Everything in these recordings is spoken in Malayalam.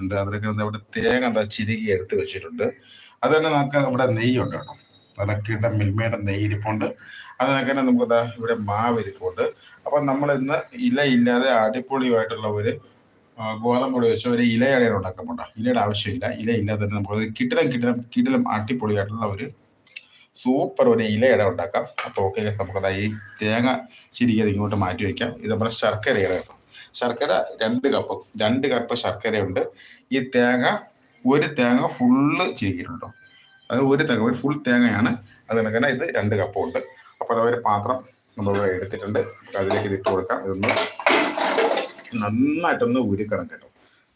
വെച്ചിട്ടുണ്ട്. അതിലൊക്കെ ഇവിടെ തേങ്ങ എന്താ ചിരുകി എടുത്ത് വെച്ചിട്ടുണ്ട്. അത് തന്നെ നമുക്ക് ഇവിടെ നെയ്യുണ്ട് കേട്ടോ. അതൊക്കെയുടെ മിൽമയുടെ നെയ്യ് ഇരിപ്പുണ്ട് അതിനൊക്കെ തന്നെ നമുക്ക് എന്താ ഇവിടെ മാവ് ഇരിപ്പുണ്ട് അപ്പൊ നമ്മൾ ഇന്ന് ഇല ഇല്ലാതെ അടിപൊളിയുമായിട്ടുള്ള ഒരു ഗോതമ്പ് പൊടി വെച്ച ഒരു ഇലയുടെ ഉണ്ടാക്കുന്നുണ്ട് ഇലയുടെ ആവശ്യമില്ല. ഇല ഇല്ലാതെ തന്നെ നമുക്ക് കിടിലം കിടിലം കിടിലം അടിപൊളിയായിട്ടുള്ള ഒരു സൂപ്പർ ഒരു ഇലയുടെ ഉണ്ടാക്കാം. അപ്പോൾ ഓക്കെ നമുക്കത് ഈ തേങ്ങ ചിരിക്കത് ഇങ്ങോട്ട് മാറ്റി വെക്കാം. ഇത് നമ്മുടെ ശർക്കരയുടെ കേട്ടോ. ശർക്കര രണ്ട് കപ്പ് രണ്ട് കപ്പ് ശർക്കരയുണ്ട്. ഈ തേങ്ങ ഒരു തേങ്ങ ഫുള്ള് ചെയ്തിട്ടുണ്ടോ? അത് ഒരു തേങ്ങ ഒരു ഫുൾ തേങ്ങയാണ്. അത് കണക്കന്നെ ഇത് രണ്ട് കപ്പും ഉണ്ട്. അപ്പോൾ അത് ഒരു പാത്രം നമ്മൾ എടുത്തിട്ടുണ്ട്. അതിലേക്ക് ഇത് ഇട്ട് കൊടുക്കാം. ഇതൊന്ന് നന്നായിട്ടൊന്ന് ഉരുക്കണം കേട്ടോ.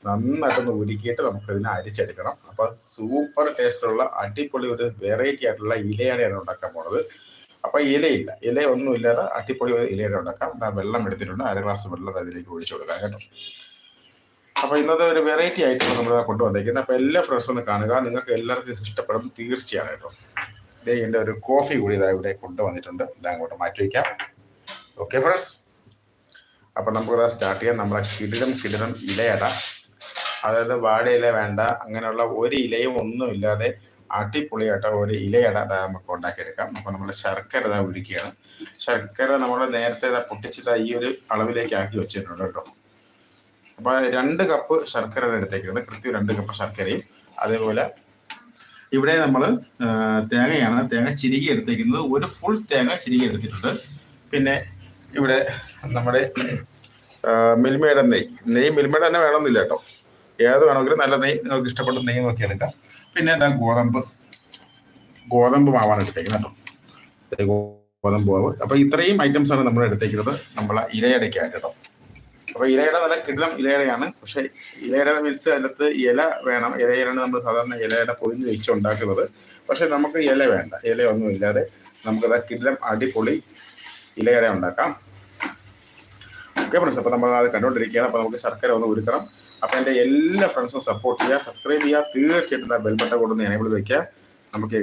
നന്നായിട്ടൊന്ന് ഉരുക്കിയിട്ട് നമുക്ക് ഇതിനെ അരിച്ചെടുക്കണം. അപ്പോൾ സൂപ്പർ ടേസ്റ്റുള്ള അടിപൊളി ഒരു വെറൈറ്റി ആയിട്ടുള്ള ഇലയാണ് ഉണ്ടാക്കാൻ പോണത്. അപ്പൊ ഇലയില്ല. ഇല ഒന്നും ഇല്ലാതെ അട്ടിപ്പൊടി ഇലയുടെ ഉണ്ടാക്കാം. വെള്ളം എടുത്തിട്ടുണ്ട്. അര ഗ്ലാസ് വെള്ളം അതിലേക്ക് ഒഴിച്ചു കൊടുക്കാം കേട്ടോ. അപ്പൊ ഇന്നത്തെ ഒരു വെറൈറ്റി ആയിട്ടാണ് നമ്മൾ കൊണ്ടുവന്നേക്കുന്നത്. അപ്പൊ എല്ലാ ഫ്രണ്ട്സും ഒന്ന് കാണുക. നിങ്ങൾക്ക് എല്ലാവർക്കും ഇഷ്ടപ്പെടും തീർച്ചയാണ് കേട്ടോ. ഇതേ എന്റെ ഒരു കോഫി കൂടി ഇതാ ഇവിടെ കൊണ്ടുവന്നിട്ടുണ്ട്. ഇതാ അങ്ങോട്ട് മാറ്റി വയ്ക്കാം ഓക്കെ ഫ്രണ്ട്സ് അപ്പൊ നമുക്ക് സ്റ്റാർട്ട് ചെയ്യാം. നമ്മളെ കിടിലം കിടിലം ഇലയട. അതായത് വാഴയില വേണ്ട. അങ്ങനെയുള്ള ഒരു ഇലയും ഒന്നും ഇല്ലാതെ അടിപൊളിയായിട്ട് ഒരു ഇലയട നമുക്ക് ഉണ്ടാക്കിയെടുക്കാം. അപ്പൊ നമ്മൾ ശർക്കര ഇതാ ഉരുക്കിയാണ്. ശർക്കര നമ്മൾ നേരത്തെ ഇതാ പൊട്ടിച്ചിട്ട് ഈ ഒരു അളവിലേക്ക് ആക്കി വെച്ചിട്ടുണ്ട് കേട്ടോ. അപ്പൊ രണ്ട് കപ്പ് ശർക്കര എടുത്തേക്കുന്നത്. കൃത്യം രണ്ട് കപ്പ് ശർക്കരയും. അതേപോലെ ഇവിടെ നമ്മൾ തേങ്ങയാണ്. തേങ്ങ ചിരുകി എടുത്തേക്കുന്നത്. ഒരു ഫുൾ തേങ്ങ ചിരുകി എടുത്തിട്ടുണ്ട്. പിന്നെ ഇവിടെ നമ്മുടെ മിൽമയുടെ നെയ് നെയ്യ് മിൽമയുടെ തന്നെ വേണമെന്നില്ല കേട്ടോ. ഏത് വേണമെങ്കിലും നല്ല നെയ് നിങ്ങൾക്ക് ഇഷ്ടപ്പെട്ട നെയ് നോക്കി എടുക്കാം പിന്നെ എന്താ ഗോതമ്പ്. ഗോതമ്പ് മാവാണ് എടുത്തേക്കുന്നത് കേട്ടോ. ഗോതമ്പ് മാവ്. അപ്പൊ ഇത്രയും ഐറ്റംസ് ആണ് നമ്മൾ എടുത്തേക്കുന്നത്. നമ്മളെ ഇലയടയ്ക്കായിട്ട് കേട്ടോ. അപ്പൊ ഇലയുടെ നല്ല കിടിലം ഇലയടയാണ്. പക്ഷെ ഇലയുടെ മീൻസ് അതിനകത്ത് ഇല വേണം. ഇലയിലാണ് നമ്മൾ സാധാരണ ഇലയുടെ പൊതിഞ്ഞ് വെച്ച് ഉണ്ടാക്കുന്നത്. പക്ഷെ നമുക്ക് ഇല വേണ്ട. ഇലയൊന്നും ഇല്ലാതെ നമുക്കത് കിടിലം അടിപൊളി ഇലയട ഉണ്ടാക്കാം. ഓക്കെ ഫ്രണ്ട്സ് അപ്പൊ നമ്മൾ അത് കണ്ടുകൊണ്ടിരിക്കുകയാണ്. അപ്പൊ നമുക്ക് ശർക്കര ഒന്ന് ഉരുക്കണം. അപ്പൊ എന്റെ എല്ലാ ഫ്രണ്ട്സും സപ്പോർട്ട് ചെയ്യുക സബ്സ്ക്രൈബ് ചെയ്യുക. തീർച്ചയായിട്ടും ബെൽ ബട്ടൺ കൊണ്ടൊന്ന് എനേബിൾ വെക്കുക. നമുക്ക്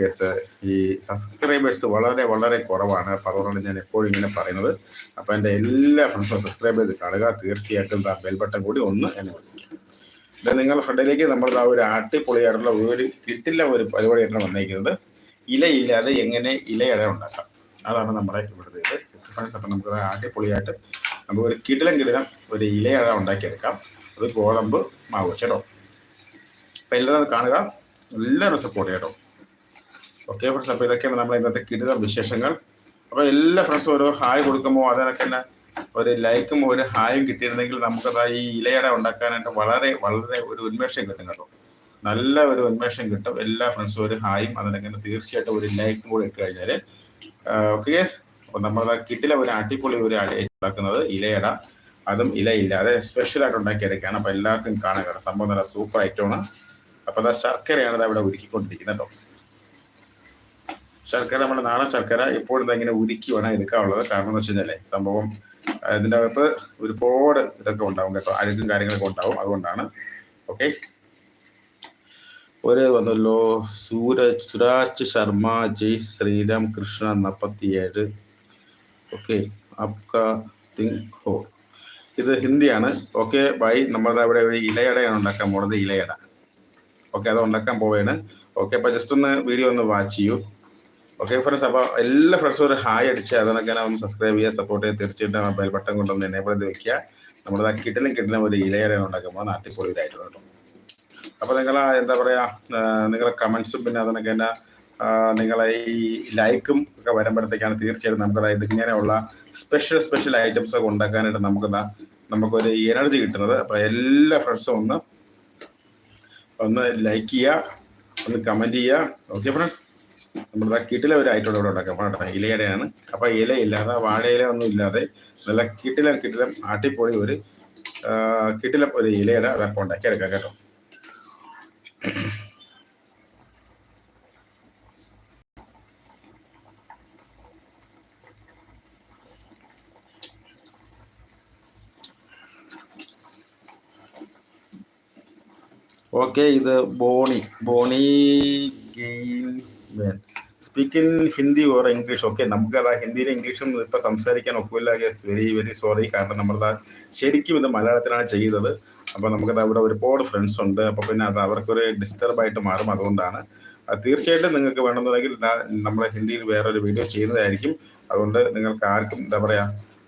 ഈ സബ്സ്ക്രൈബേഴ്സ് വളരെ വളരെ കുറവാണ്. അപ്പൊ അതുകൊണ്ടാണ് ഞാൻ എപ്പോഴും ഇങ്ങനെ പറയുന്നത്. അപ്പൊ എന്റെ എല്ലാ ഫ്രണ്ട്സും സബ്സ്ക്രൈബ് ചെയ്ത് കാണുക. തീർച്ചയായിട്ടും ബെൽ ബട്ടൺ കൂടി ഒന്ന് എന്നെ വിളിക്കുക നിങ്ങൾ ഫ്രണ്ടിലേക്ക് നമ്മൾ ആ ഒരു അടിപൊളിയായിട്ടുള്ള ഒരു കിട്ടില്ല ഒരു പരിപാടിയായിട്ടാണ് വന്നിരിക്കുന്നത്. ഇലയില്ലാതെ എങ്ങനെ ഇലയിട ഉണ്ടാക്കാം? അതാണ് നമ്മുടെ ഇവിടുത്തെ ഇത്. അപ്പം നമുക്ക് ആട്ടിപ്പൊളിയായിട്ട് നമുക്ക് ഒരു കിടിലം കിടിലം ഒരു ഇലയട ഉണ്ടാക്കിയെടുക്കാം. അത് ഗോതമ്പ് മാവ്. കേട്ടോ അപ്പം എല്ലാവരും അത് കാണുക. എല്ലാവരും സപ്പോർട്ട് ചെയ്യട്ടോ ഓക്കെ ഫ്രണ്ട്സ് അപ്പോൾ ഇതൊക്കെയാണ് നമ്മുടെ ഇന്നത്തെ കിടിലം വിശേഷങ്ങൾ. അപ്പോൾ എല്ലാ ഫ്രണ്ട്സും ഒരു ഹായ് കൊടുക്കുമ്പോൾ അതിനൊക്കെ തന്നെ ഒരു ലൈക്കും ഒരു ഹായും കിട്ടിയിരുന്നെങ്കിൽ നമുക്കത് ഈ ഇലയട ഉണ്ടാക്കാനായിട്ട് വളരെ വളരെ ഒരു ഉന്മേഷം കിട്ടും കേട്ടോ. നല്ല ഒരു ഉന്മേഷം കിട്ടും. എല്ലാ ഫ്രണ്ട്സും ഒരു ഹായും അതിനൊക്കെ തീർച്ചയായിട്ടും ഒരു ലൈക്കും കൂടെ ഇട്ട് കഴിഞ്ഞാൽ ഓക്കെ അപ്പോൾ നമ്മൾ കിട്ടിലെ ഒരു അടിപൊളി ഒരു ഉണ്ടാക്കുന്നത് ഇലയട. അതും ഇലയില്ലാതെ സ്പെഷ്യൽ ആയിട്ട് ഉണ്ടാക്കിയെടുക്കുകയാണ്. അപ്പോൾ എല്ലാവർക്കും കാണാൻ കാണാം സംഭവം നല്ല സൂപ്പർ ഐറ്റമാണ് അപ്പോൾ അതാ ശർക്കരയാണ് ഇത് അവിടെ ഉരുക്കിക്കൊണ്ടിരിക്കുന്നത് കേട്ടോ. ശർക്കര നമ്മുടെ നാടൻ ശർക്കര എപ്പോഴും ഇങ്ങനെ ഉരുക്കി വേണം എടുക്കാനുള്ളത് കാരണം എന്ന് വെച്ച് സംഭവം ഇതിന്റെ അകത്ത് ഒരുപാട് ഇതൊക്കെ ഉണ്ടാവും കേട്ടോ. അഴുക്കും കാര്യങ്ങളൊക്കെ ഉണ്ടാവും. അതുകൊണ്ടാണ്. ഓക്കെ. ഒരു വന്നല്ലോ. സൂരജ് സുരാജ് ശർമ്മ ജയ് ശ്രീരാം കൃഷ്ണ നാൽപ്പത്തിയേഴ് ഓക്കെ. അബ്ക തിങ് ഹോ. ഇത് ഹിന്ദിയാണ്. ഓക്കെ ബൈ നമ്മുടെ അവിടെ ഒരു ഇലയടയാണ് ഉണ്ടാക്കാൻ പോണത് ഇലയട. ഓക്കെ അത് ഉണ്ടാക്കാൻ പോവുകയാണ് ഓക്കെ അപ്പൊ ജസ്റ്റ് ഒന്ന് വീഡിയോ ഒന്ന് വാച്ച് ചെയ്യൂ. ഓക്കെ ഫ്രണ്ട്സ് അപ്പോൾ എല്ലാ ഫ്രണ്ട്സും ഒരു ഹായ് അടിച്ച് അതിനൊക്കെ ഒന്ന് സബ്സ്ക്രൈബ് ചെയ്യുക സപ്പോർട്ട് ചെയ്യുക. തീർച്ചയായിട്ടും ബെൽ ബട്ടൺ കൊണ്ടൊന്ന് എനേബിൾ ചെയ്ത് വെക്കുക. നമ്മുടെ ആ കിട്ടലും കിട്ടലും ഒരു ഇലയടയാണ് ഉണ്ടാക്കുമ്പോൾ നാട്ടിപ്പൊളി ഇതായിരുന്നു കേട്ടോ. അപ്പോൾ നിങ്ങൾ എന്താ പറയാ നിങ്ങളുടെ കമൻസും പിന്നെ അതിനൊക്കെ തന്നെ ആ, നിങ്ങളെ ഈ ലൈക്കും ഒക്കെ വരുമ്പോഴത്തേക്കാണ് തീർച്ചയായിട്ടും നമുക്ക് അതായത് ഇങ്ങനെയുള്ള സ്പെഷ്യൽ സ്പെഷ്യൽ ഐറ്റംസ് ഒക്കെ ഉണ്ടാക്കാനായിട്ട് നമുക്ക് നമുക്കൊരു എനർജി കിട്ടുന്നത്. അപ്പൊ എല്ലാ ഫ്രണ്ട്സും ഒന്ന് ഒന്ന് ലൈക്ക് ചെയ്യുക ഒന്ന് കമന്റ് ചെയ്യുക. ഓക്കെ ഫ്രണ്ട്സ് നമ്മുടെ കിട്ടിലെ ഒരു ഐറ്റം ഇവിടെ ഉണ്ടാക്കാം. കേട്ടോ ഇലയുടെയാണ്. അപ്പൊ ഇല ഇല്ലാതെ വാഴയില ഒന്നും ഇല്ലാതെ നല്ല കിട്ടിലം കിട്ടിലം ആട്ടിപ്പൊളി ഒരു കിട്ടിലം ഒരു ഇലയുടെ അതപ്പം ഉണ്ടാക്കിയെടുക്കാം കേട്ടോ. ഓക്കെ ഇത് Boney Boney gain speak in Hindi or English okay നമുക്ക് അതാ ഹിന്ദിയിലും ഇംഗ്ലീഷും ഇപ്പം സംസാരിക്കാൻ ഒക്കില്ല. ഗസ് വെരി വെരി സോറി കാരണം നമ്മളതാ ശരിക്കും ഇത് മലയാളത്തിലാണ് ചെയ്തത് അപ്പൊ നമുക്കത് അവിടെ ഒരുപാട് ഫ്രണ്ട്സ് ഉണ്ട്. അപ്പൊ പിന്നെ അത് അവർക്കൊരു ഡിസ്റ്റർബ് ആയിട്ട് മാറും അതുകൊണ്ടാണ്. അത് തീർച്ചയായിട്ടും നിങ്ങൾക്ക് വേണമെന്നുണ്ടെങ്കിൽ നമ്മുടെ ഹിന്ദിയിൽ വേറൊരു വീഡിയോ ചെയ്യുന്നതായിരിക്കും. അതുകൊണ്ട് നിങ്ങൾക്ക് ആർക്കും എന്താ പറയാ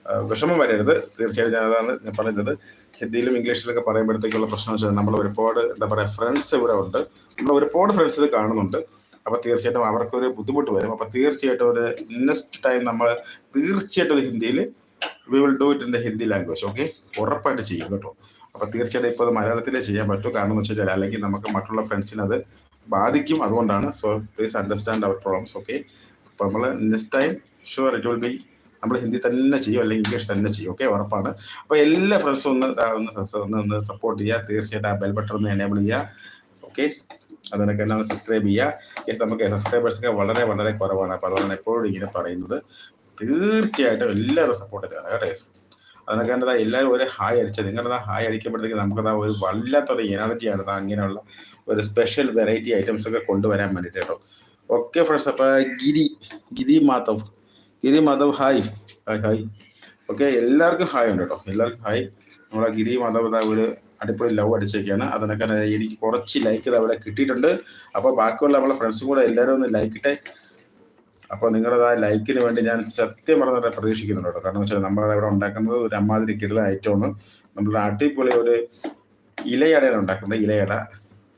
ആ, വിഷമം വരരുത്. തീർച്ചയായിട്ടും ഞാൻ അതാണ് ഞാൻ പറയുന്നത് ഹിന്ദിയിലും ഇംഗ്ലീഷിലൊക്കെ പറയുമ്പോഴത്തേക്കുള്ള പ്രശ്നം വെച്ചാൽ നമ്മൾ ഒരുപാട് എന്താ പറയുക ഫ്രണ്ട്സ് ഇവിടെ ഉണ്ട്. നമ്മൾ ഒരുപാട് ഫ്രണ്ട്സ് ഇത് കാണുന്നുണ്ട്. അപ്പൊ തീർച്ചയായിട്ടും അവർക്കൊരു ബുദ്ധിമുട്ട് വരും. അപ്പൊ തീർച്ചയായിട്ടും ഒരു നെക്സ്റ്റ് ടൈം നമ്മൾ തീർച്ചയായിട്ടും ഒരു ഹിന്ദിയിൽ we will do it in the Hindi language okay ഉറപ്പായിട്ട് ചെയ്യും കേട്ടോ. അപ്പൊ തീർച്ചയായിട്ടും ഇപ്പോൾ അത് മലയാളത്തിലേ ചെയ്യാൻ പറ്റും. കാരണം എന്ന് വെച്ചാൽ അല്ലെങ്കിൽ നമുക്ക് മറ്റുള്ള ഫ്രണ്ട്സിന് അത് ബാധിക്കും അതുകൊണ്ടാണ്. So please understand our problems okay അപ്പോൾ നമ്മൾ next time sure it will be നമ്മൾ ഹിന്ദി തന്നെ ചെയ്യും അല്ലെങ്കിൽ ഇംഗ്ലീഷ് തന്നെ ചെയ്യും. ഓക്കെ? ഉറപ്പാണ്. അപ്പോൾ എല്ലാ ഫ്രണ്ട്സും ഒന്ന് ഒന്ന് ഒന്ന് സപ്പോർട്ട് ചെയ്യുക തീർച്ചയായിട്ടും ആ ബെൽ ബട്ടൺ ഒന്ന് എനേബിൾ ചെയ്യുക ഓക്കെ? അതിനൊക്കെ എല്ലാം സബ്സ്ക്രൈബ് ചെയ്യുക യെസ് നമുക്ക് സബ്സ്ക്രൈബേഴ്സൊക്കെ വളരെ വളരെ കുറവാണ്. അപ്പോൾ അതുകൊണ്ടാണ് എപ്പോഴും ഇങ്ങനെ പറയുന്നത്. തീർച്ചയായിട്ടും എല്ലാവരും സപ്പോർട്ട് ചെയ്യണം കേട്ടോ അതിനൊക്കെ എന്താ എല്ലാവരും ഒരു ഹായ് അടിച്ചത് നിങ്ങളുടെ ഹായ് അടിക്കുമ്പോഴത്തേക്ക് നമുക്കതാ ഒരു വല്ലാത്തൊരു എനർജിയാണ് താ അങ്ങനെയുള്ള ഒരു സ്പെഷ്യൽ വെറൈറ്റി ഐറ്റംസ് ഒക്കെ കൊണ്ടുവരാൻ വേണ്ടിയിട്ട് കേട്ടോ. ഓക്കെ ഫ്രണ്ട്സ് അപ്പോൾ Giri Giri Madhav. Giri Madhav hi. Hi hi. Okay എല്ലാവർക്കും ഹായ് ഉണ്ട് കേട്ടോ. എല്ലാവർക്കും ഹായ്. നമ്മളെ ഗിരി മാധവ് ഒരു അടിപൊളി ലവ് അടിച്ചേക്കാണ്. അതിനൊക്കെ എനിക്ക് കുറച്ച് ലൈക്ക് അവിടെ കിട്ടിയിട്ടുണ്ട്. അപ്പോൾ ബാക്കിയുള്ള നമ്മളെ ഫ്രണ്ട്സും കൂടെ എല്ലാവരും ഒന്ന് ലൈക്ക് ഇട്ടെ. അപ്പോൾ നിങ്ങളുടെ ആ ലൈക്കിന് വേണ്ടി ഞാൻ സത്യം പറഞ്ഞിട്ട് പ്രതീക്ഷിക്കുന്നുണ്ട് കേട്ടോ. കാരണം വെച്ചാൽ നമ്മളത് അവിടെ ഉണ്ടാക്കുന്നത് ഒരു അമ്മാതിരി കിടല ഐറ്റമാണ് നമ്മൾ അടിപൊളി ഒരു ഇലയടയാണ് ഉണ്ടാക്കുന്നത്. ഇലയട.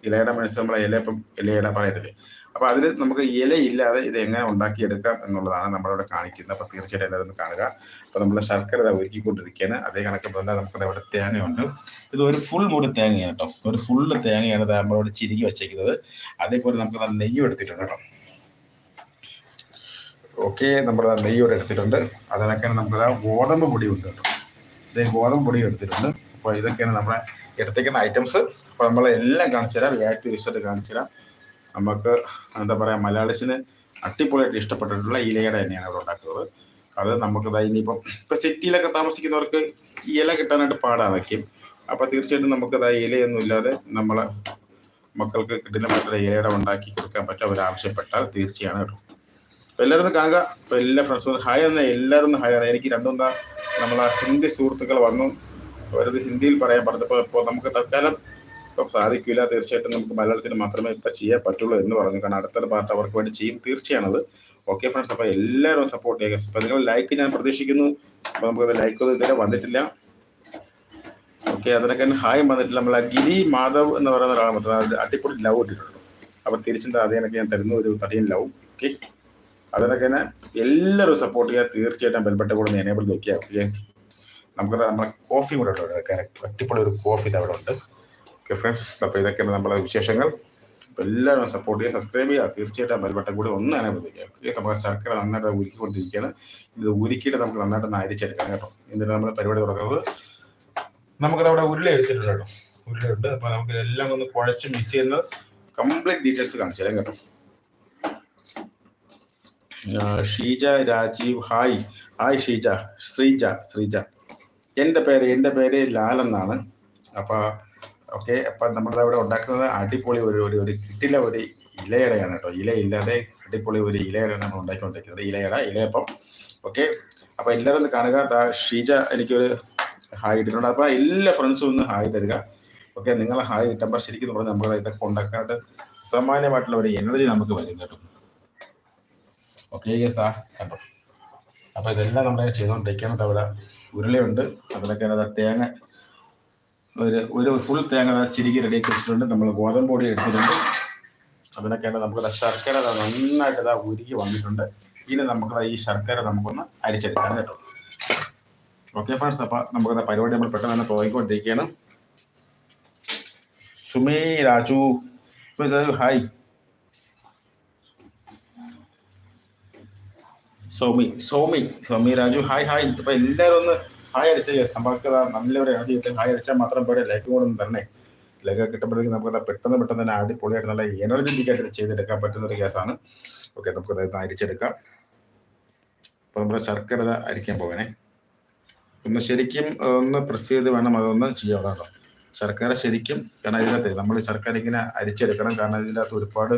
ഇലയട മനസ്സിൽ നമ്മളെ ഇലയപ്പം ഇലയട പറയത്തില്ലേ. അപ്പോൾ അതിൽ നമുക്ക് ഇലയില്ലാതെ ഇത് എങ്ങനെ ഉണ്ടാക്കിയെടുക്കാം എന്നുള്ളതാണ് നമ്മളിവിടെ കാണിക്കുന്നത്. അപ്പോൾ തീർച്ചയായിട്ടും എല്ലാവരും കാണുക. അപ്പോൾ നമ്മൾ ശർക്കര ഇതാ ഒരുക്കിക്കൊണ്ടിരിക്കുകയാണ്. അതേ കണക്ക് പോലെ നമുക്ക് ഇവിടെ തേങ്ങയുണ്ട്. ഇത് ഒരു ഫുൾ മൂട് തേങ്ങയാണ് കേട്ടോ. ഒരു ഫുള്ള് തേങ്ങയാണ് നമ്മളിവിടെ ചിരുകി വെച്ചേക്കുന്നത്. അതേപോലെ നമുക്ക് നെയ്യും എടുത്തിട്ടുണ്ട് കേട്ടോ. ഓക്കെ നമ്മൾ നെയ്യ് ഇവിടെ എടുത്തിട്ടുണ്ട്. അതിനൊക്കെയാണ് നമുക്ക് ഗോതമ്പ് പൊടി ഉണ്ട് കേട്ടോ. ഇതേ ഗോതമ്പ് പൊടി എടുത്തിട്ടുണ്ട്. അപ്പോൾ ഇതൊക്കെയാണ് നമ്മളെ എടുത്തേക്കുന്ന ഐറ്റംസ് അപ്പോൾ നമ്മളെല്ലാം കാണിച്ചു തരാം എ ടു വിസറ്റ് കാണിച്ചു തരാം നമുക്ക് എന്താ പറയുക മലയാളിസിന് അടിപൊളിയായിട്ട് ഇഷ്ടപ്പെട്ടിട്ടുള്ള ഇലയുടെ തന്നെയാണ് അവിടെ ഉണ്ടാക്കുന്നത്. അത് നമുക്ക് ദാ ഇനിയിപ്പം ഇപ്പം സിറ്റിയിലൊക്കെ താമസിക്കുന്നവർക്ക് ഇല കിട്ടാനായിട്ട് പാടായിരിക്കും അപ്പോൾ തീർച്ചയായിട്ടും നമുക്ക് ദാ ഇലയൊന്നും ഇല്ലാതെ നമ്മളെ മക്കൾക്ക് കിട്ടുന്ന മറ്റൊരു ഇലയുടെ ഉണ്ടാക്കി കൊടുക്കാൻ പറ്റും അവർ ആവശ്യപ്പെട്ടാൽ തീർച്ചയാണ് കേട്ടോ. അപ്പോൾ എല്ലാവരും കാണുക. അപ്പോൾ എല്ലാ ഫ്രണ്ട്സും ഹായ് എന്ന് എല്ലാവരും ഹായ് ആണ്. എനിക്ക് രണ്ടും നമ്മളെ ഹിന്ദി സുഹൃത്തുക്കൾ വന്നു. അവരത് ഹിന്ദിയിൽ പറയാൻ പറഞ്ഞപ്പോൾ ഇപ്പോൾ നമുക്ക് തൽക്കാലം സാധിക്കില്ല. തീർച്ചയായിട്ടും നമുക്ക് മലയാളത്തിന് മാത്രമേ ഇപ്പം ചെയ്യാൻ പറ്റുള്ളൂ എന്ന് പറഞ്ഞു. കാരണം അടുത്തൊരു പാർട്ട് അവർക്ക് വേണ്ടി ചെയ്യും തീർച്ചയാണത്. ഓക്കെ ഫ്രണ്ട്സ് അപ്പോൾ എല്ലാവരും സപ്പോർട്ട് ചെയ്യുക. അപ്പോൾ നിങ്ങൾ ലൈക്ക് ഞാൻ പ്രതീക്ഷിക്കുന്നു. അപ്പോൾ നമുക്കത് ലൈക്ക് ഒന്നും ഇതുവരെ വന്നിട്ടില്ല. ഓക്കെ അതിനൊക്കെ തന്നെ ഹായ് വന്നിട്ടില്ല. നമ്മളെ ഗിരി മാധവ് എന്ന് പറയുന്ന ഒരാളെ മൊത്തം അടിപൊളി ലവ് ഇട്ടിട്ടുണ്ട്. അപ്പോൾ തിരിച്ചും അതിനൊക്കെ ഞാൻ തരുന്ന ഒരു തടിയൻ ലവ് ഓക്കെ അതിനൊക്കെ തന്നെ എല്ലാവരും സപ്പോർട്ട് ചെയ്യുക. തീർച്ചയായിട്ടും ബെൽബട്ട കൂടെ എനേബിൾ വെക്കുക. യെസ് നമുക്ക് നമ്മളെ കോഫി കൂടെ അടിപൊളി ഒരു കോഫി അവിടെ ഉണ്ട്. ഓക്കെ ഫ്രണ്ട്സ് അപ്പോൾ ഇതൊക്കെയാണ് നമ്മളെ വിശേഷങ്ങൾ. എല്ലാവരും സപ്പോർട്ട് ചെയ്യുക സബ്സ്ക്രൈബ് ചെയ്യുക. തീർച്ചയായിട്ടും ബെൽബട്ടൻ കൂടി ഒന്ന് അനുവദിക്കുക ഓക്കെ നമുക്ക് ശർക്കര നന്നായിട്ട് ഉരുക്കിക്കൊണ്ടിരിക്കുകയാണ് ഇത് ഉരുക്കിയിട്ട് നമുക്ക് നന്നായിട്ട് ഒന്ന് അരിച്ചെടുക്കാം കേട്ടോ. എന്നിട്ട് നമ്മൾ പരിപാടി തുടങ്ങുന്നത് നമുക്കത് അവിടെ ഉരുളി എടുത്തിട്ടുണ്ട് കേട്ടോ. ഉരുളയുണ്ട് അപ്പോൾ നമുക്ക് ഇതെല്ലാം ഒന്ന് കുഴച്ച് മിസ് ചെയ്യുന്നത് കംപ്ലീറ്റ് ഡീറ്റെയിൽസ് കാണിച്ചു തരാം കേട്ടോ. Sheeja Rajeev. Hi hi Sheeja. Sreeja Sreeja. എന്റെ പേര് എന്റെ പേര് ലാൽ എന്നാണ്. അപ്പോൾ ഓക്കെ അപ്പം നമ്മളിത് അവിടെ ഉണ്ടാക്കുന്നത് അടിപൊളി ഒരു ഒരു ഒരു കിട്ടില്ല ഒരു ഇലയടയാണ് കേട്ടോ. ഇലയില്ലാതെ അടിപൊളി ഒരു ഇലയടയാണ് നമ്മൾ ഉണ്ടാക്കിക്കൊണ്ടിരിക്കുന്നത്. ഇലയട ഇലയപ്പം. ഓക്കെ അപ്പോൾ എല്ലാവരും ഒന്ന് കാണുക. ഷീജ എനിക്കൊരു ഹായ് ഇട്ടിട്ടുണ്ട്. അപ്പോൾ എല്ലാ ഫ്രണ്ട്സും ഒന്ന് ഹായ് തരിക. ഓക്കെ നിങ്ങൾ ഹായ് കിട്ടുമ്പോൾ ശരിക്കും പറഞ്ഞാൽ നമ്മൾ ഇതൊക്കെ ഉണ്ടാക്കാനായിട്ട് സമാനമായിട്ടുള്ള ഒരു എനർജി നമുക്ക് വരും കേട്ടോ. ഓക്കെ യെസ് കണ്ടോ? അപ്പോൾ ഇതെല്ലാം നമ്മൾ ചെയ്തുകൊണ്ടിരിക്കുന്നത് അവിടെ ഉരുളയുണ്ട്. അതിലൊക്കെ തേങ്ങ ഒരു ഒരു ഫുൾ തേങ്ങ ചിരികി റെഡി റെഡിയാക്കി വെച്ചിട്ടുണ്ട്. നമ്മൾ ഗോതമ്പ് പൊടി എടുത്തിട്ടുണ്ട്. അതിനൊക്കെയാണ് നമുക്ക് ശർക്കര നന്നായിട്ട് ഇതാ ഉരുകി വന്നിട്ടുണ്ട്. ഇനി നമുക്ക് ഈ ശർക്കര നമുക്കൊന്ന് അരിച്ചെടുക്കാൻ കേട്ടോ. ഓക്കെ ഫ്രണ്ട്സ് അപ്പോൾ നമുക്ക് പരിപാടി നമ്മൾ പെട്ടെന്ന് തന്നെ തുടങ്ങിക്കൊണ്ടിരിക്കുകയാണ്. സുമേ Raju. Hi Soumi Soumi Soumi Raju hi hi ഇപ്പൊ എല്ലാവരും ഒന്ന് ഹായ് അടിച്ച് നമുക്ക് നല്ലൊരു എനർജി ഹായ് അടിച്ചാൽ മാത്രം പോരെ. ലൈക്ക് കൂടെ തന്നെ ലൈക്ക് കിട്ടുമ്പോഴേക്കും നമുക്ക് പെട്ടെന്ന് പെട്ടെന്ന് തന്നെ അടിപൊളിയായിട്ട് നല്ല എനർജറ്റിക് ആയിട്ട് ചെയ്തെടുക്കാൻ പറ്റുന്ന ഒരു കേസാണ് ഓക്കെ നമുക്ക് അരിച്ചെടുക്കാം. അപ്പൊ നമ്മുടെ ശർക്കര അരിക്കാൻ പോകണേ ഒന്ന് ശരിക്കും ഒന്ന് പ്രസ് ചെയ്ത് വേണം അതൊന്ന് ചെയ്യാൻ ശർക്കര ശരിക്കും കാരണം ഇതിനകത്ത് നമ്മൾ ശർക്കര ഇങ്ങനെ അരിച്ചെടുക്കണം. കാരണം ഇതിനകത്ത് ഒരുപാട്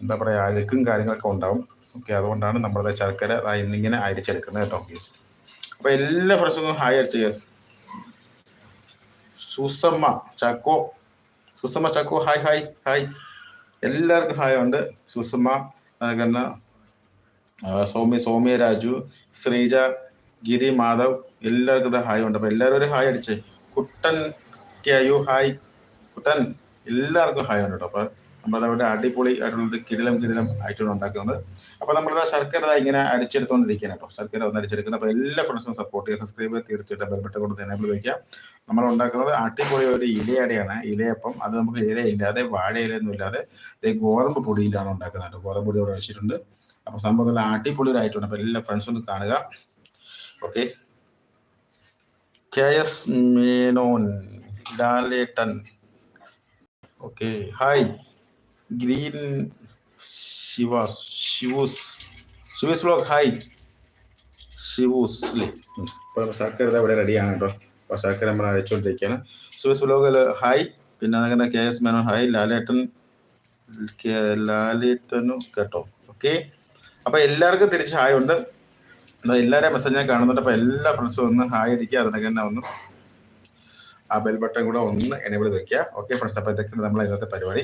എന്താ പറയുക അഴുക്കും കാര്യങ്ങളൊക്കെ ഉണ്ടാവും. ഓക്കെ അതുകൊണ്ടാണ് നമ്മളുടെ ശർക്കര ഇന്നിങ്ങനെ അരിച്ചെടുക്കുന്നത് കേട്ടോ ഗീസ് അപ്പൊ എല്ലാ ഫ്രണ്ട്സും ഹായ് അടിച്ചു ഗീസ് Susamma Chacko. Susamma Chacko hi hi hi. എല്ലാവർക്കും ഹായ് ഉണ്ട്. സുസമ്മ അതുപോലെ സൗമ്യ സൗമ്യ രാജു ശ്രീജ ഗിരി മാധവ്. എല്ലാവർക്കും ഇത് ഹായ് ഉണ്ട്. അപ്പൊ എല്ലാവരും ഒരു ഹായ് അടിച്ചേ. കുട്ടൻ കെയു ഹായ്. കുട്ടൻ എല്ലാവർക്കും ഹായ് ഉണ്ട് കേട്ടോ. അപ്പൊ നമ്മളതവിടെ അടിപൊളി ആയിട്ടുള്ളത് കിടിലം കിടിലം ആയിട്ടാണ് ഉണ്ടാക്കുന്നത്. അപ്പൊ നമ്മൾ ശർക്കര ഇങ്ങനെ അടിച്ചെടുത്തോണ്ടിരിക്കുകയാണ് കേട്ടോ ശർക്കര ഒന്ന് അടിച്ചെടുക്കുന്നത് അപ്പൊ എല്ലാ ഫ്രണ്ട്സും സപ്പോർട്ട് ചെയ്യുക സബ്സ്ക്രൈബ് ചെയ്യുക തീർച്ചയായിട്ടും ബെൽബട്ട കൊണ്ട് എനേബിൾ വയ്ക്കുക നമ്മൾ ഉണ്ടാക്കുന്നത് അടിപൊളി ഒരു ഇലയടയാണ്. ഇലയപ്പം അത് നമുക്ക് ഇലയില്ലാതെ വാഴ ഇലയൊന്നും ഇല്ലാതെ ഗോതമ്പ് പൊടിയിലാണ് ഉണ്ടാക്കുന്നത് കേട്ടോ. ഗോതമ്പ് പൊടി ഇവിടെ വെച്ചിട്ടുണ്ട്. അപ്പൊ സംഭവം നല്ല അടിപൊളിയായിട്ടുണ്ട് ഒരു ആയിട്ടുണ്ട് അപ്പൊ എല്ലാ ഫ്രണ്ട്സും ഒന്ന് കാണുക. Okay. K S Menon ഡാലേട്ടൻ okay. Hi. Green Shivas. Shivus Shivus blog hi Shivus അല്ലേ ഉം. ഇപ്പൊ ശർക്കര ഇവിടെ റെഡിയാണ് കേട്ടോ അപ്പോൾ ശർക്കര നമ്മൾ അയച്ചുകൊണ്ടിരിക്കുകയാണ് ഷിവൂസ് ബ്ലോഗിൽ ഹായ് പിന്നെ അങ്ങനെ കെ എസ് മേനോ ഹായ് ലാലേട്ടൻ ലാലേട്ടനും കേട്ടോ. ഓക്കെ അപ്പോൾ എല്ലാവർക്കും തിരിച്ച് ഹായ് ഉണ്ട്. എല്ലാവരെയും മെസ്സേജ് ഞാൻ കാണുന്നുണ്ട്. അപ്പോൾ എല്ലാ ഫ്രണ്ട്സും ഒന്ന് ഹായ് അടിക്കുക അതിനൊക്കെ തന്നെ ഒന്ന് ആ ബെൽ ബട്ടൺ കൂടെ ഒന്ന് എനേബിൾ വെക്കുക. ഓക്കെ ഫ്രണ്ട്സ് അപ്പോൾ ഇതൊക്കെയാണ് നമ്മൾ ഇന്നത്തെ പരിപാടി.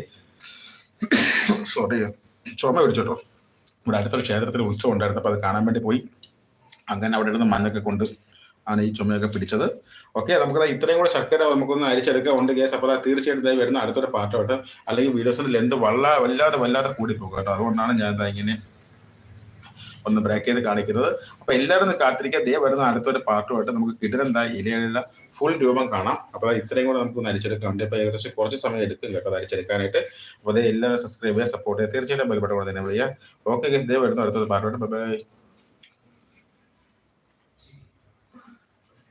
സോറി ചുമ പിടിച്ചോട്ടോ ഇവിടെ അടുത്തൊരു ക്ഷേത്രത്തിൽ ഉത്സവം ഉണ്ടായിരുന്നു. അപ്പൊ അത് കാണാൻ വേണ്ടി പോയി. അങ്ങനെ അവിടെ ഇരുന്ന് മഞ്ഞൊക്കെ കൊണ്ട് ആണ് ഈ ചുമയൊക്കെ പിടിച്ചത്. ഓക്കെ നമുക്ക് ഇത്രയും കൂടെ ശർക്കര നമുക്കൊന്ന് അരിച്ചെടുക്കുക ഉണ്ട് കേസ് അപ്പോൾ തീർച്ചയായിട്ടും വരുന്ന അടുത്തൊരു പാട്ടോട്ട് അല്ലെങ്കിൽ വീഡിയോസിന്റെ ലെന്ത് വള്ള വല്ലാതെ വല്ലാതെ കൂടി പോകും കേട്ടോ. അതുകൊണ്ടാണ് ഞാൻ ഇങ്ങനെ ഒന്ന് ബ്രേക്ക് ചെയ്ത് കാണിക്കുന്നത്. അപ്പൊ എല്ലാവരും ഒന്ന് കാത്തിരിക്കുക. ദേ വരുന്ന അടുത്തൊരു പാർട്ടുമായിട്ട് നമുക്ക് കിടരന്താ ഇലയുള്ള ഫുൾ രൂപം കാണാം. അപ്പോൾ ഇത്രയും കൂടെ നമുക്ക് ഒന്ന് അരിച്ചെടുക്കാറുണ്ട് അപ്പൊ ഏകദേശം കുറച്ച് സമയം എടുക്കും കേട്ടോ അരിച്ചെടുക്കാനായിട്ട് അപ്പൊ അതേ എല്ലാവരും സബ്സ്ക്രൈബ് ചെയ്യുക സപ്പോർട്ട് ചെയ്യുക. തീർച്ചയായിട്ടും ബലപ്പെട്ടു കൂടെ തന്നെ വിളിക്കുക. ഓക്കെ ദേ വരുന്ന അടുത്തത് പാർട്ടുമായിട്ട് ബൈ.